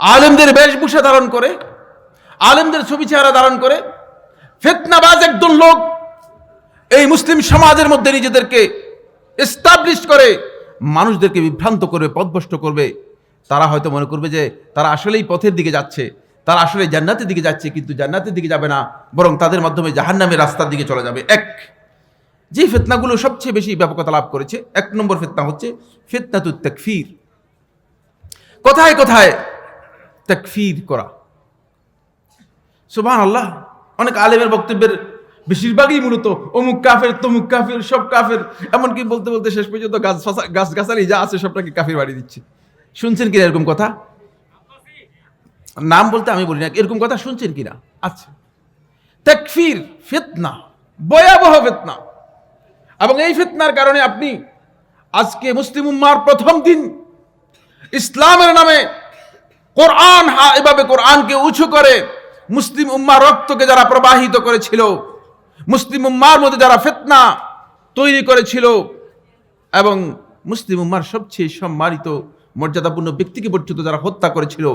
আলেমদের বেশভূষা ধারণ করে, আলেমদের ছবি চেহারা ধারণ করে, ফেতনাবাজ একজন লোক এই মুসলিম সমাজের মধ্যে নিজেদেরকে এস্টাবলিশ করে, মানুষদেরকে বিভ্রান্ত করবে পথভ্রষ্ট করবে। তারা হয়তো মনে করবে যে তারা আসলেই পথের দিকে যাচ্ছে, তারা আসলে জান্নাতের দিকে যাচ্ছে, কিন্তু জান্নাতের দিকে যাবে না, বরং তাদের মাধ্যমে জাহান্নামের রাস্তার দিকে চলে যাবে। এক, যে ফেতনাগুলো সবচেয়ে বেশি ব্যাপকতা লাভ করেছে, এক নম্বর ফেতনা হচ্ছে ফেতনাতুত তাকফির কোথায় কোথায় তাকফির করা। সুবহান আল্লাহ অনেক আলেমের বক্তব্যের বেশিরভাগই মূলত অমুক কাফের, তমুক কাফের, সব কাফের, এমনকি বলতে বলতে শেষ পর্যন্ত গাছ গাছালি যা আছে সবটাকে কাফির বাড়ি দিচ্ছে। শুনছেন কিনা এরকম কথা? নাম বলতে আমি বলি না, এরকম কথা শুনছেন কিনা? আচ্ছা। তাকফির ফিতনা, ভয়াবহ ফিতনা। এবং এই ফিতনার কারণে আপনি আজকে মুসলিম উম্মার প্রথম দিন ইসলামের নামে কোরআন এভাবে কোরআনকে উঁচু করে মুসলিম উম্মার রক্তকে যারা প্রবাহিত করেছিল, মুসলিম উম্মার মধ্যে যারা ফিতনা তৈরি করেছিল এবং মুসলিম উম্মার সবচেয়ে সম্মানিত, মর্যাদাপূর্ণ ব্যক্তিকে পর্যন্ত যারা হত্যা করেছিল,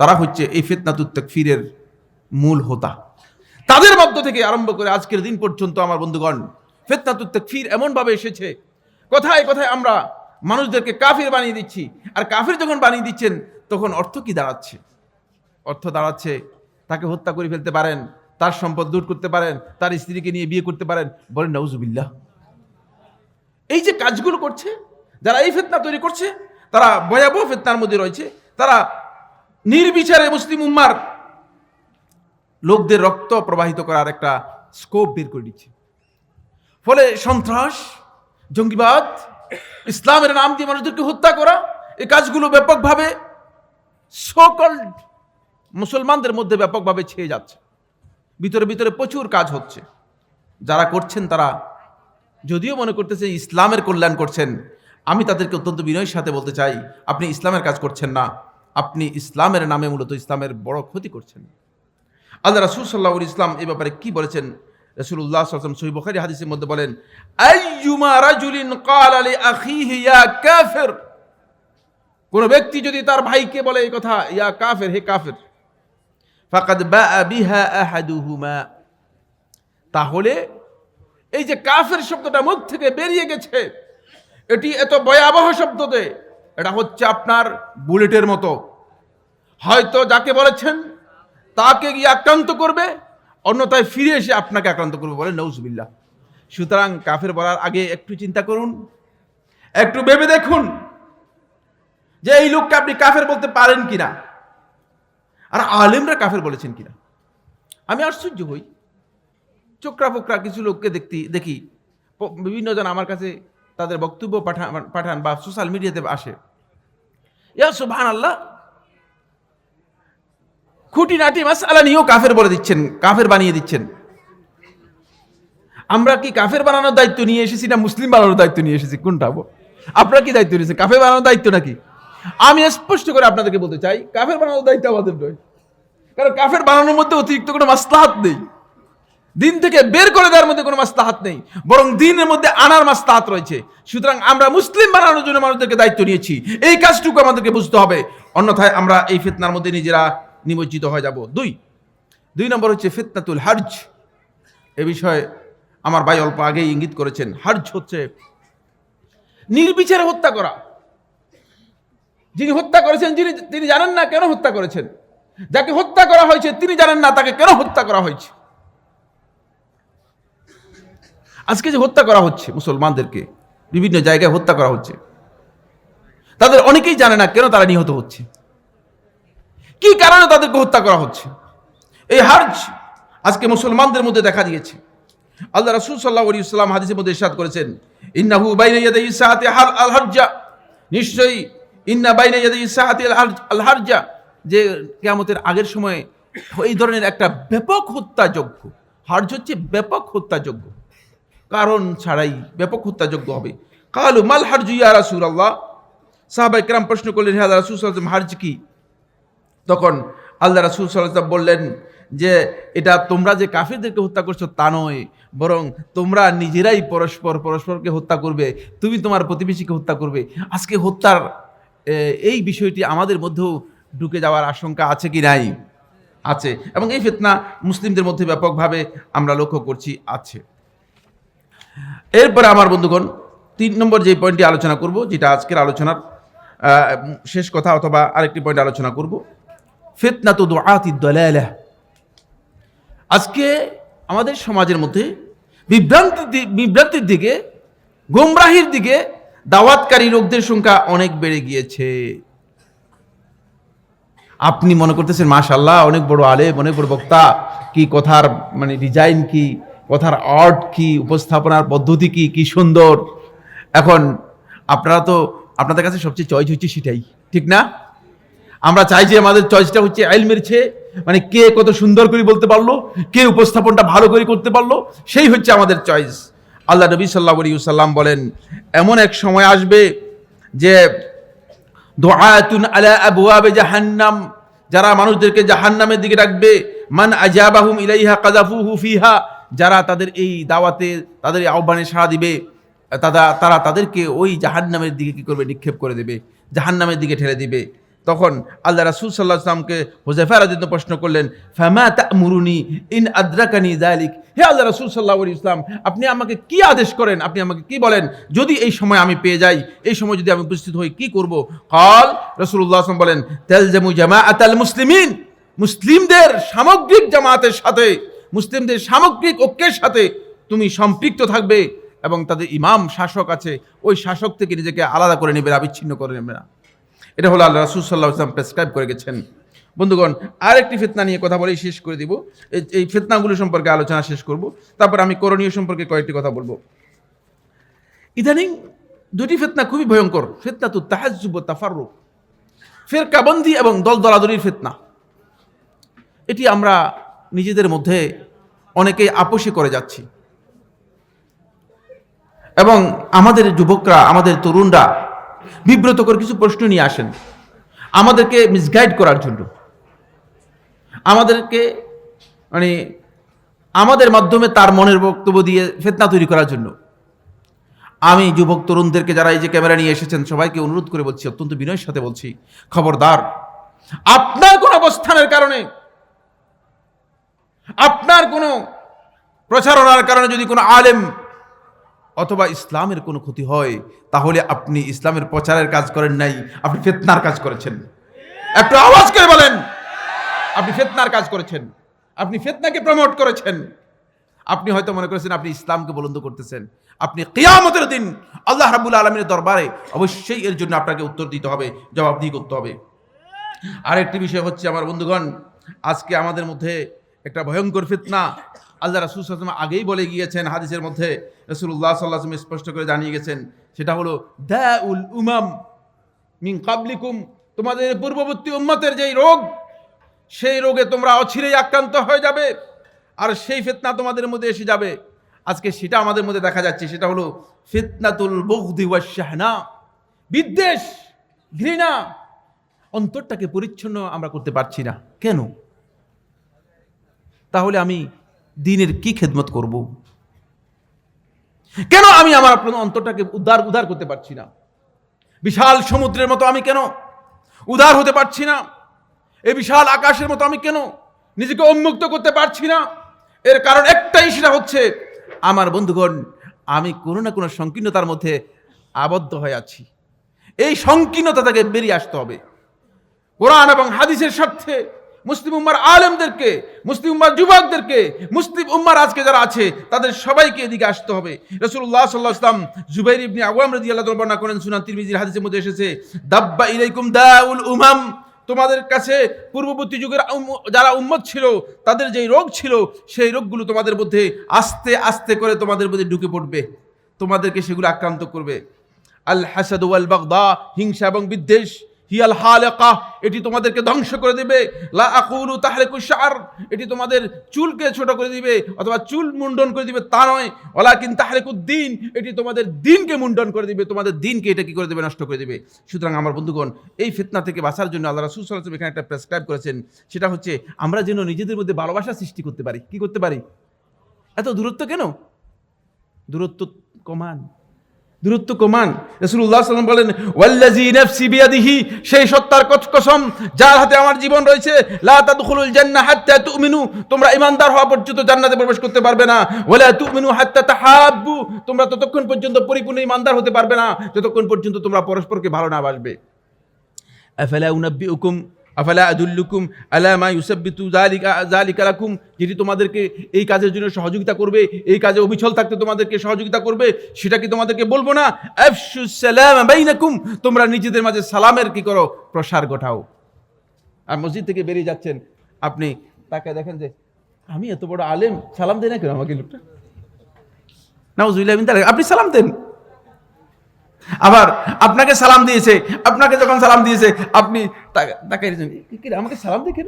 তারা হচ্ছে এই ফিতনাতুত তাকফিরের মূল হোতা। তাদের মধ্য থেকে আরম্ভ করে আজকের দিন পর্যন্ত, আমার বন্ধুগণ, ফেতনাতুত তাকফির এমনভাবে এসেছে। কোথায় কোথায় আমরা মানুষদেরকে কাফির বানিয়ে দিচ্ছি। আর কাফির যখন বানিয়ে দিচ্ছেন, তখন অর্থ কি দাঁড়াচ্ছে? অর্থ দাঁড়াচ্ছে তাকে হত্যা করে ফেলতে পারেন, তার সম্পদ দূর করতে পারেন, তার স্ত্রীকে নিয়ে বিয়ে করতে পারেন। বলেন, নাউজুবিল্লাহ। এই যে কাজগুলো করছে, যারা এই ফেতনা তৈরি করছে, তারা ভয়াবহ ফেতনার মধ্যে রয়েছে। তারা নির্বিচারে মুসলিম উম্মার লোকদের রক্ত প্রবাহিত করার একটা স্কোপ বের করে দিচ্ছে। ফলে সন্ত্রাস, জঙ্গিবাদ ইসলামের নাম দিয়ে মানুষদেরকে হত্যা করা, এই কাজগুলো ব্যাপকভাবে সকল মুসলমানদের মধ্যে ব্যাপকভাবে ছেয়ে যাচ্ছে। ভিতরে ভিতরে প্রচুর কাজ হচ্ছে। যারা করছেন তারা, যদিও মনে করতেছে ইসলামের কল্যাণ করছেন, আমি তাদেরকে অত্যন্ত বিনয়ের সাথে বলতে চাই, আপনি ইসলামের কাজ করছেন না, আপনি ইসলামের নামে মূলত ইসলামের বড় ক্ষতি করছেন। আল্লাহ রাসূল সাল্লাহ ইসলাম এই ব্যাপারে কি বলেছেন? আলাইহি ওয়াসাল্লাম সহিহ বুখারী হাদিসের মধ্যে বলেন, আইয়ুমা রাজুলিন ক্বালা লি আখিহি ইয়া কাফির? কোন ব্যক্তি যদি তার ভাইকে বলে এই কথা, ইয়া কাফের, হে কাফের। ফাকাদ বাআ বিহা আহাদুহুমা। তাহলে এই যে কাফের শব্দটা মুখ থেকে বেরিয়ে গেছে, এটি এত ভয়াবহ শব্দ যে এটা হচ্ছে আপনার বুলেটের মতো। হয়তো যাকে বলেছেন, তাকে গিয়ে আক্রান্ত করবে অন্যথায় ফিরে এসে আপনাকে আক্রান্ত করবে বলে নৌজবিল্লা সুতরাং কাফের বলার আগে একটু চিন্তা করুন, একটু ভেবে দেখুন যে এই লোককে আপনি কাফের বলতে পারেন কিনা, আর আলেমরা কাফের বলেছেন কিনা। আমি আশ্চর্য হই। চোকরা ফোকরা কিছু লোককে দেখতে, দেখি। বিভিন্ন জন আমার কাছে তাদের বক্তব্য পাঠান পাঠান বা সোশ্যাল মিডিয়াতে আসে। ইয়া সুবহান আল্লাহ খুঁটিনাটি মাসালা নিয়েও কাফের বলে দিচ্ছেন, কাফের বানিয়ে দিচ্ছেন। আমরা কি কাফের বানানোর দায়িত্ব নিয়ে এসেছি না মুসলিম বানানোর দায়িত্ব নিয়ে এসেছি? কোনটা? আপনারা কি দায়িত্ব নিয়েছেন? কাফের বানানোর দায়িত্ব নাকি? আমি স্পষ্ট করে আপনাদেরকে বলতে চাই, কাফের বানানোর দায়িত্ব আমাদের নয়। কারণ কাফের বানানোর মধ্যে অতিরিক্ত কোনো মাসলাহাত নেই। দিন থেকে বের করে দেওয়ার মধ্যে কোনো মাসলাহাত নেই, বরং দিনের মধ্যে আনার মাসলাহাত রয়েছে। সুতরাং আমরা মুসলিম বানানোর জন্য মানুষদেরকে দায়িত্ব নিয়েছি। এই কাজটুকু আমাদেরকে বুঝতে হবে। অন্যথায় আমরা এই ফিতনার মধ্যে নিজেরা নিমজ্জিত হয়ে যাব। দুই। দুই নম্বর হচ্ছে ফিতনাতুল হার্জ। এ বিষয়ে আমার ভাই অল্প আগেই ইঙ্গিত করেছেন। হার্জ হচ্ছে নির্বিচারে হত্যা করা। যিনি হত্যা করেছেন, যিনি তিনি জানেন না কেন হত্যা করেছেন। যাকে হত্যা করা হয়েছে, তিনি জানেন না তাকে কেন হত্যা করা হয়েছে। আজকে যে হত্যা করা হচ্ছে মুসলমানদেরকে, বিভিন্ন জায়গায় হত্যা করা হচ্ছে। তাদের অনেকেই জানে না কেন তারা নিহত হচ্ছে। কি কারণে তাদেরকে হত্যা করা হচ্ছে? এই হার্জ আজকে মুসলমানদের মধ্যে দেখা দিয়েছে। আল্লাহ রাসূল সাল্লাল্লাহু আলাইহি ওয়াসাল্লাম হাদিসের মধ্যে ইরশাদ করেছেন, ইন্নাহু বাইনা সাআতি হাল আল হারজা। নিশ্চয়ই ইন্না বাইনা সাআতি আল হারজ- যে কিয়ামতের আগের সময়ে এই ধরনের একটা ব্যাপক হত্যাযজ্ঞ। হার্জ হচ্ছে ব্যাপক হত্যাযজ্ঞ। কারণ ছাড়াই ব্যাপক হত্যাযজ্ঞ হবে। কালু মাল হারজু ইয়া রাসূলুল্লাহ? সাহাবায়ে কেরাম প্রশ্ন করলেন, হে আল্লাহ রাসূল সাল্লাল্লাহু হার্জ কি? তখন আল্লাহ রাসুল সাল্লাম বললেন যে, এটা তোমরা যে কাফিরদেরকে হত্যা করছ তা নয়, বরং তোমরা নিজেরাই পরস্পর পরস্পরকে হত্যা করবে, তুমি তোমার প্রতিবেশীকে হত্যা করবে। আজকে হত্যার এই বিষয়টি আমাদের মধ্যেও ঢুকে যাওয়ার আশঙ্কা আছে কি নাই? আছে। এবং এই ফেতনা মুসলিমদের মধ্যে ব্যাপকভাবে আমরা লক্ষ্য করছি, আছে। এরপরে আমার বন্ধুগণ, তিন নম্বর যে পয়েন্টটি আলোচনা করব, যেটা আজকের আলোচনার শেষ কথা অথবা আরেকটি পয়েন্ট আলোচনা করব ফিতনা তো দোয়াতি দলালাহ আজকে আমাদের সমাজের মধ্যে বিভ্রান্তির বিভ্রান্তির দিকে, গোমরাহির দিকে দাওয়াতকারী লোকদের সংখ্যা অনেক বেড়ে গিয়েছে। আপনি মনে করতেছেন মাশাল্লাহ অনেক বড় আলেম, অনেক বড় বক্তা, কি কথার মানে ডিজাইন কি, কথার আর্ট কি, উপস্থাপনার পদ্ধতি কি কি সুন্দর। এখন আপনারা তো, আপনাদের কাছে সবচেয়ে চয়েস হচ্ছে সেটাই, ঠিক না? আমরা চাই যে আমাদের চয়েসটা হচ্ছে আইলমের চেয়ে মানে কে কত সুন্দর করে বলতে পারল, কে উপস্থাপনটা ভালো করে করতে পারল, সেই হচ্ছে আমাদের চয়েস আল্লাহ নবী সাল্লাহ সাল্লাম বলেন, এমন এক সময় আসবে যে দোয়াতুন আলা জাহান্নাম, যারা মানুষদেরকে জাহান্নামের দিকে ডাকবে, মান আজাবাহুম ইলাইহা কাযাফুহু ফিহা, যারা তাদের এই দাওয়াতে, তাদের আহ্বানে সাড়া দিবে, তারা তারা তাদেরকে ওই জাহান্নামের দিকে কি করবে, নিক্ষেপ করে দেবে, জাহান্নামের দিকে ঠেলে দিবে। তখন আল্লাহ রাসূল সাল্লাল্লাহু আলাইহি সাল্লামকে হুযায়ফা প্রশ্ন করলেন ফামা তা'মুরুনি ইন আদ্রাকানি যালিক? হে আল্লাহ রাসূল আলাইহি ইসলাম আপনি আমাকে কি আদেশ করেন? আপনি আমাকে কি বলেন? যদি এই সময় আমি পেয়ে যাই এই সময় যদি আমি উপস্থিত হই কি করব? কাল রাসূলুল্লাহ সাল্লাল্লাহু বলেন তালজামু জামাআতাল মুসলিমিন। মুসলিমদের সামগ্রিক জামাতের সাথে মুসলিমদের সামগ্রিক ঐক্যের সাথে তুমি সম্পৃক্ত থাকবে এবং তাদের ইমাম শাসক আছে ওই শাসক থেকে নিজেকে আলাদা করে নেবে না, বিচ্ছিন্ন করে নেবে না। এটা হলো আল্লাহ রাসুল সাল্লাহ ইসলাম প্রেসক্রাইব করে গেছেন। বন্ধুগণ, আরেকটি ফিতনা নিয়ে কথা বলেই শেষ করে দিব। এই- ফিতনাগুলো সম্পর্কে আলোচনা শেষ করব। তারপর আমি করণীয় সম্পর্কে কয়েকটি কথা বলব। ইদানিং দুটি ফিতনা খুবই ভয়ঙ্কর। ফিতনা তো তাহাজুব তাফারু ফেরকাবন্দি এবং দল দলাদলির ফিতনা। এটি আমরা নিজেদের মধ্যে অনেকেই আপোষে করে যাচ্ছি। এবং আমাদের যুবকরা, আমাদের তরুণরা বিব্রত করে কিছু প্রশ্ন নিয়ে আসেন। আমাদেরকে মিসগাইড করার জন্য। আমাদেরকে মানে আমাদের মাধ্যমে তার মনের বক্তব্য দিয়ে ফেতনা তৈরি করার জন্য। আমি যুবক তরুণদেরকে যারা এই যে ক্যামেরা নিয়ে এসেছেন, সবাইকে অনুরোধ করে বলছি, অত্যন্ত বিনয়ের সাথে বলছি, খবরদার, আপনার কোন অবস্থানের কারণে, আপনার কোনো প্রচারণার কারণে যদি কোনো আলেম অথবা ইসলামের কোনো ক্ষতি হয়, তাহলে আপনি ইসলামের প্রচারের কাজ করেন নাই, আপনি ফেতনার কাজ করেছেন। একটু আওয়াজ করে বলেন, আপনি ফেতনার কাজ করেছেন, আপনি ফেতনাকে প্রমোট করেছেন। আপনি হয়তো মনে করেছেন আপনি ইসলামকে বলন্দ করতেছেন। আপনি কিয়ামতের দিন আল্লাহ রাবুল আলমীর দরবারে অবশ্যই এর জন্য আপনাকে উত্তর দিতে হবে জবাবদিহি করতে হবে। আরেকটি বিষয় হচ্ছে, আমার বন্ধুগণ, আজকে আমাদের মধ্যে একটা ভয়ঙ্কর ফিতনা। আল্লাহ রাসুল সাল্লাম আগেই বলে গিয়েছেন হাদিসের মধ্যে রসুল্লাহ সাল্লাহ স্পষ্ট করে জানিয়ে গেছেন, সেটা হলো দ্য উল উমাম মিন কাবলিকুম তোমাদের পূর্ববর্তী উম্মতের যেই রোগ, সেই রোগে তোমরা অচিরেই আক্রান্ত হয়ে যাবে, আর সেই ফিতনা তোমাদের মধ্যে এসে যাবে। আজকে সেটা আমাদের মধ্যে দেখা যাচ্ছে, সেটা হলো, ফিতনাতুল বগদি শাহনা বিদ্বেষ, ঘৃণা, অন্তরটাকে পরিচ্ছন্ন আমরা করতে পারছি না। কেন? তাহলে আমি দিনের কি খেদমত করব? কেন আমি আমার আপনার অন্তরটাকে উদ্ধার উদ্ধার করতে পারছি না? বিশাল সমুদ্রের মতো আমি কেন? উদার হতে পারছি না? এই বিশাল আকাশের মতো আমি কেন? নিজেকে উন্মুক্ত করতে পারছি না? এর কারণ একটাই সেটা হচ্ছে, আমার বন্ধুগণ, আমি কোনো না কোনো সংকীর্ণতার মধ্যে আবদ্ধ হয়ে আছি। এই সংকীর্ণতা থেকে বেরিয়ে আসতে হবে। কোরআন এবং হাদিসের স্বার্থে মুসলিম উম্মার আলেমদেরকে, মুসলিম উম্মার যুবকদেরকে, মুসলিম উম্মার আজকে যারা আছে, তাদের সবাইকে এদিকে আসতে হবে। রসুল্লাহ সাল্লাহ ইসলাম জুবাইর ইবনি আওয়াম রাজি আল্লাহ বর্ণনা করেন, সুনান তিরমিজির হাদিসের মধ্যে এসেছে, দাব্বা ইলাইকুম দাউল উমাম। তোমাদের কাছে পূর্ববর্তী যুগের যারা উম্মত ছিল, তাদের যেই রোগ ছিল, সেই রোগগুলো তোমাদের মধ্যে আস্তে আস্তে করে তোমাদের মধ্যে ঢুকে পড়বে। তোমাদেরকে সেগুলো আক্রান্ত করবে। আল হাসাদ ওয়াল বাগদা হিংসা এবং বিদ্বেষ। হিয়াল হালেকা, এটি তোমাদেরকে ধ্বংস করে দেবে। লা আকুলু তাহলেকু শার এটি তোমাদের চুলকে ছোট করে দিবে অথবা চুল মুন্ডন করে দিবে, তা নয়। ওলাকিন তাহলেকুদ্দিন এটি তোমাদের দিনকে মুন্ডন করে দিবে, তোমাদের দিনকে এটা কি করে দেবে? নষ্ট করে দেবে। সুতরাং আমার বন্ধুগণ, এই ফিতনা থেকে বাঁচার জন্য আল্লাহ রাসূল ওয়াসাল্লাম এখানে একটা প্রেসক্রাইব করেছেন। সেটা হচ্ছে, আমরা যেন নিজেদের মধ্যে ভালোবাসা সৃষ্টি করতে পারি। কি করতে পারি? এত দূরত্ব কেন? দূরত্ব কমান। দূরত্ব কমান রসুল্লাহ সাল্লাম বলেন ওয়াল্লাজি নাফসি বিয়াদিহি, সেই সত্তার কস- কসম যার হাতে আমার জীবন রয়েছে, লা তাদখুলুল জান্নাহ হাত্তা তুমিনু, তোমরা ইমানদার হওয়া পর্যন্ত জান্নাতে প্রবেশ করতে পারবে না। ওয়ালা তুমিনু হাত্তা তাহাব্বু, তোমরা ততক্ষণ পর্যন্ত পরিপূর্ণ ইমানদার হতে পারবে না, যতক্ষণ পর্যন্ত তোমরা পরস্পরকে ভালো না বাসবে। আফালা উনাব্বিউকুম আফালা আদুল্লুকুম আলা মা ইউসাব্বিতু যালিকা যালিকা লাকুম। যেটি তোমাদেরকে এই কাজের জন্য সহযোগিতা করবে, এই কাজে অবিচল থাকতে তোমাদেরকে সহযোগিতা করবে, সেটা কি তোমাদেরকে বলব না? আফশুস সালাম বাইনাকুম। তোমরা নিজেদের মাঝে সালামের কি করো? প্রসার ঘটাও। আর মসজিদ থেকে বেরিয়ে যাচ্ছেন। আপনি তাকে দেখেন যে, আমি এত বড় আলেম, সালাম দেয় না কেন আমাকে লোকটা? যালিক। আপনি সালাম দেন। আবার আপনাকে সালাম দিয়েছে, আপনাকে যখন সালাম দিয়েছে, আপনি আমাকে সালাম দিয়ে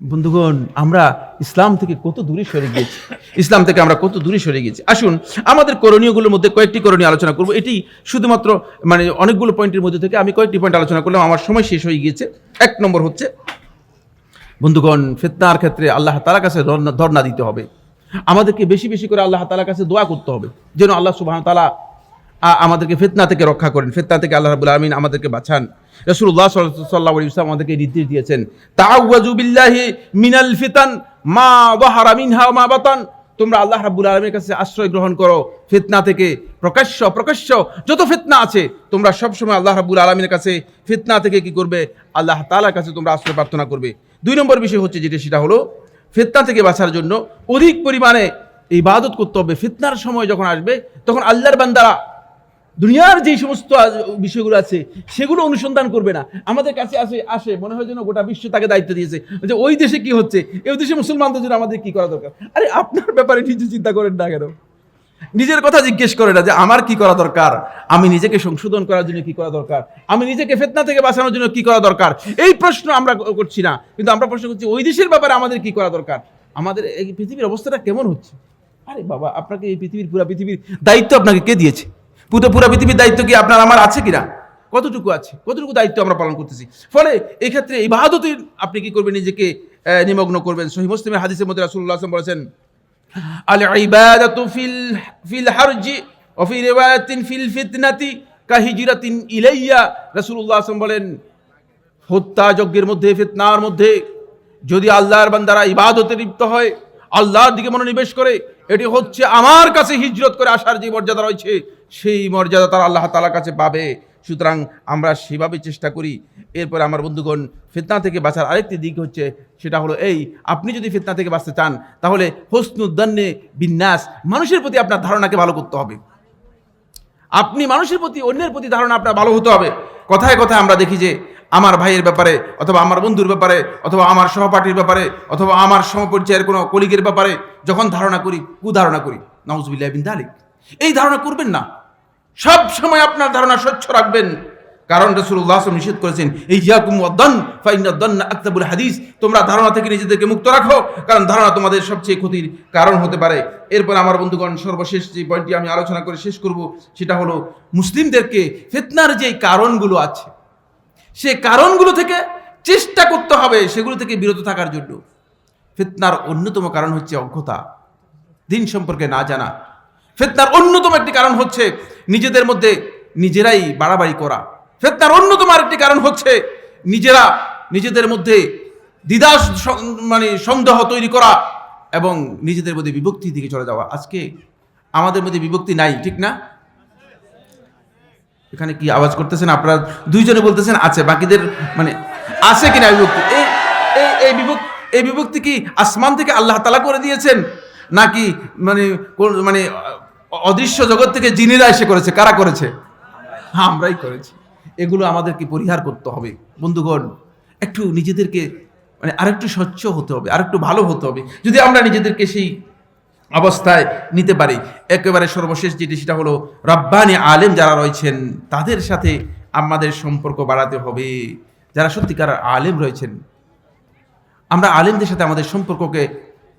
বন্ধুগণ, আমরা ইসলাম থেকে কত দূরে সরে গিয়েছি? ইসলাম থেকে আমরা কত দূরে সরে গিয়েছি? আসুন, আমাদের করণীয়গুলোর মধ্যে কয়েকটি করণীয় আলোচনা করব। এটি শুধুমাত্র মানে অনেকগুলো পয়েন্টের মধ্যে থেকে আমি কয়েকটি পয়েন্ট আলোচনা করলাম, আমার সময় শেষ হয়ে গিয়েছে। এক নম্বর হচ্ছে, বন্ধুগণ, ফিতনার ক্ষেত্রে আল্লাহ তালার কাছে ধর্ণা দিতে হবে। আমাদেরকে বেশি বেশি করে আল্লাহ তালার কাছে দোয়া করতে হবে, যেন আল্লাহ সুবাহ তালা আমাদেরকে ফিতনা থেকে রক্ষা করেন। ফিতনা থেকে আল্লাহ রাবুল আলমিন আমাদেরকে বাঁচান। রসুল্লাহ সাল্লাহ ইসলাম আমাদেরকে নির্দেশ দিয়েছেন বিল্লাহি মিনাল ফিতান মা যাহারা মিনহা ওয়া মা বাতান। তোমরা আল্লাহ রাব্বুল আলমীর কাছে আশ্রয় গ্রহণ করো। ফিতনা থেকে প্রকাশ্য প্রকাশ্য যত ফিতনা আছে, তোমরা সবসময় আল্লাহ রাব্বুল আলমীর কাছে ফিতনা থেকে কি করবে? আল্লাহ তালার কাছে তোমরা আশ্রয় প্রার্থনা করবে। দুই নম্বর বিষয় হচ্ছে যেটা, সেটা হলো ফিতনা থেকে বাঁচার জন্য অধিক পরিমাণে ইবাদত করতে হবে। ফিতনার সময় যখন আসবে, তখন আল্লাহর বান্দারা দুনিয়ার যে সমস্ত বিষয়গুলো আছে, সেগুলো অনুসন্ধান করবে না। আমাদের কাছে আসে আসে, মনে হয় যেন গোটা বিশ্ব তাকে দায়িত্ব দিয়েছে যে ওই দেশে কি হচ্ছে, এই দেশে মুসলমানদের জন্য আমাদের কি করা দরকার? আরে আপনার ব্যাপারে নিজে চিন্তা করেন না কেন? নিজের কথা জিজ্ঞেস করে না যে আমার কি করা দরকার, আমি নিজেকে সংশোধন করার জন্য কি করা দরকার, আমি নিজেকে ফেতনা থেকে বাঁচানোর জন্য কি করা দরকার? এই প্রশ্ন আমরা করছি না, কিন্তু আমরা প্রশ্ন করছি, ওই দেশের ব্যাপারে আমাদের কি করা দরকার? আমাদের এই পৃথিবীর অবস্থাটা কেমন হচ্ছে? আরে বাবা, আপনাকে এই পৃথিবীর, পুরা পৃথিবীর দায়িত্ব আপনাকে কে দিয়েছে? পুরো পুরা পৃথিবীর দায়িত্ব কি আপনার, আমার আছে কিনা? কতটুকু আছে? কতটুকু দায়িত্ব আমরা পালন করতেছি? ফলে এই ক্ষেত্রে এই বাহাদুতির আপনি কি করবেন? নিজেকে নিমগ্ন করবেন। সহি মুসলিমের হাদিসের মধ্যে আলাইহি ওয়াসাল্লাম বলেছেন আল ইবাদাতু ফিল ফিল হারজি ওয়া ফি রিওয়ায়াতিন ফিল ফিতনাতি কাহিজরাতিন ইলাইয়া। রাসূলুল্লাহ সাল্লাল্লাহু বলেন, হত্যা যজ্ঞের মধ্যে, ফিতনার মধ্যে যদি আল্লাহর বান্দারা ইবাদতে লিপ্ত হয়, আল্লাহর দিকে মনোনিবেশ করে এটি হচ্ছে আমার কাছে হিজরত করে আসার যে মর্যাদা রয়েছে, সেই মর্যাদা তারা আল্লাহ তালার কাছে পাবে। সুতরাং আমরা সেভাবে চেষ্টা করি। এরপরে আমার বন্ধুগণ, ফিতনা থেকে বাঁচার আরেকটি দিক হচ্ছে, সেটা হলো এই, আপনি যদি ফিতনা থেকে বাঁচতে চান, তাহলে হোসনুদ্দান্নে বিন্যাস মানুষের প্রতি আপনার ধারণাকে ভালো করতে হবে। আপনি মানুষের প্রতি, অন্যের প্রতি ধারণা আপনার ভালো হতে হবে। কথায় কথায় আমরা দেখি যে, আমার ভাইয়ের ব্যাপারে, অথবা আমার বন্ধুর ব্যাপারে, অথবা আমার সহপাঠীর ব্যাপারে, অথবা আমার সমপর্যায়ের কোনো কলিগের ব্যাপারে যখন ধারণা করি, কুধারণা করি নওয়াজবিল্লাহ বিন তালিক এই ধারণা করবেন না। সব সময় আপনার ধারণা স্বচ্ছ রাখবেন। কারণ রসুল্লাহ আসলাম নিষেধ করেছেন এই ইয়াকুম ওয়াদ্দান ফাইনাদ্দান আক্তাবুল হাদিস। তোমরা ধারণা থেকে নিজেদেরকে মুক্ত রাখো, কারণ ধারণা তোমাদের সবচেয়ে ক্ষতির কারণ হতে পারে। এরপর আমার বন্ধুগণ, সর্বশেষ যে পয়েন্টটি আমি আলোচনা করে শেষ করব, সেটা হলো মুসলিমদেরকে ফিতনার যে কারণগুলো আছে, সে কারণগুলো থেকে চেষ্টা করতে হবে সেগুলো থেকে বিরত থাকার জন্য। ফিতনার অন্যতম কারণ হচ্ছে অজ্ঞতা, দিন সম্পর্কে না জানা। ফেতনার অন্যতম একটি কারণ হচ্ছে নিজেদের মধ্যে নিজেরাই বাড়াবাড়ি করা। ফেতনার অন্যতম আরেকটি কারণ হচ্ছে নিজেরা নিজেদের মধ্যে দ্বিধা মানে সন্দেহ তৈরি করা এবং নিজেদের মধ্যে বিভক্তির দিকে চলে যাওয়া। আজকে আমাদের মধ্যে বিভক্তি নাই, ঠিক না? এখানে কি আওয়াজ করতেছেন? আপনারা দুইজনে বলতেছেন আছে, বাকিদের মানে আছে কিনা বিভক্তি? এই এই এই বিভক্তি এই বিভক্তি কি আসমান থেকে আল্লাহ তালা করে দিয়েছেন? নাকি মানে মানে অদৃশ্য জগৎ থেকে জিনেরা এসে করেছে? কারা করেছে? হ্যাঁ আমরাই করেছি। এগুলো আমাদেরকে পরিহার করতে হবে। বন্ধুগণ, একটু নিজেদেরকে মানে আরেকটু স্বচ্ছ হতে হবে, আরেকটু ভালো হতে হবে। যদি আমরা নিজেদেরকে সেই অবস্থায় নিতে পারি, একেবারে সর্বশেষ যেটি, সেটা হলো রব্বানি আলেম যারা রয়েছেন, তাদের সাথে আমাদের সম্পর্ক বাড়াতে হবে। যারা সত্যিকার আলেম রয়েছেন, আমরা আলেমদের সাথে আমাদের সম্পর্ককে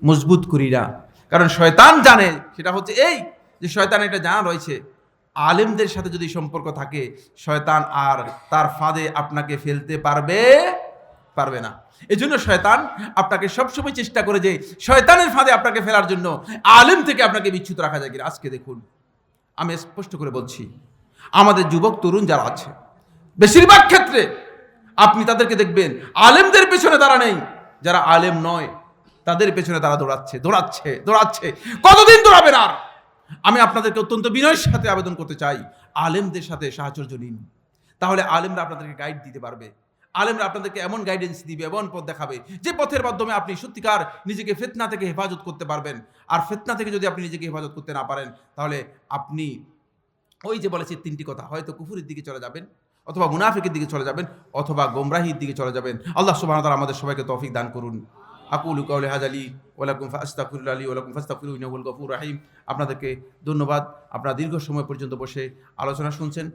মজবুত করি না। কারণ শয়তান জানে, সেটা হচ্ছে এই যে শয়তান এটা জানা রয়েছে আলেমদের সাথে যদি সম্পর্ক থাকে, শয়তান আর তার ফাঁদে আপনাকে ফেলতে পারবে পারবে না। এই জন্য শয়তান আপনাকে সবসময় চেষ্টা করে যে শয়তানের ফাঁদে আপনাকে ফেলার জন্য আলেম থেকে আপনাকে বিচ্যুত রাখা যায় কিনা। আজকে দেখুন, আমি স্পষ্ট করে বলছি, আমাদের যুবক, তরুণ যারা আছে, বেশিরভাগ ক্ষেত্রে আপনি তাদেরকে দেখবেন, আলেমদের পেছনে তারা নেই। যারা আলেম নয়, তাদের পেছনে তারা দৌড়াচ্ছে দৌড়াচ্ছে দৌড়াচ্ছে। কতদিন দৌড়াবেন আর? আমি আপনাদেরকে অত্যন্ত বিনয়ের সাথে আবেদন করতে চাই। আলেমদের সাথে সাহচর্য নিন তাহলে আলেমরা আপনাদেরকে গাইড দিতে পারবে। আলেমরা আপনাদেরকে এমন গাইডেন্স দিবে, এমন পথ দেখাবে, যে পথের মাধ্যমে আপনি সত্যিকার নিজেকে ফেতনা থেকে হেফাজত করতে পারবেন। আর ফেতনা থেকে যদি আপনি নিজেকে হেফাজত করতে না পারেন, তাহলে আপনি ওই যে বলেছি তিনটি কথা, হয়তো কুফুরের দিকে চলে যাবেন, অথবা মুনাফিকের দিকে চলে যাবেন, অথবা গোমরাহির দিকে চলে যাবেন। আল্লাহ তাআলা আমাদের সবাইকে তৌফিক দান করুন। আকুলু কাউলে হাজালি ওয়ালাকুম ফাস্তাকুল আলী ওয়ালাকুম ফাস্তাকুল ইনাউল গফুর রাহিম আপনাদেরকে ধন্যবাদ। আপনারা দীর্ঘ সময় পর্যন্ত বসে আলোচনা শুনছেন।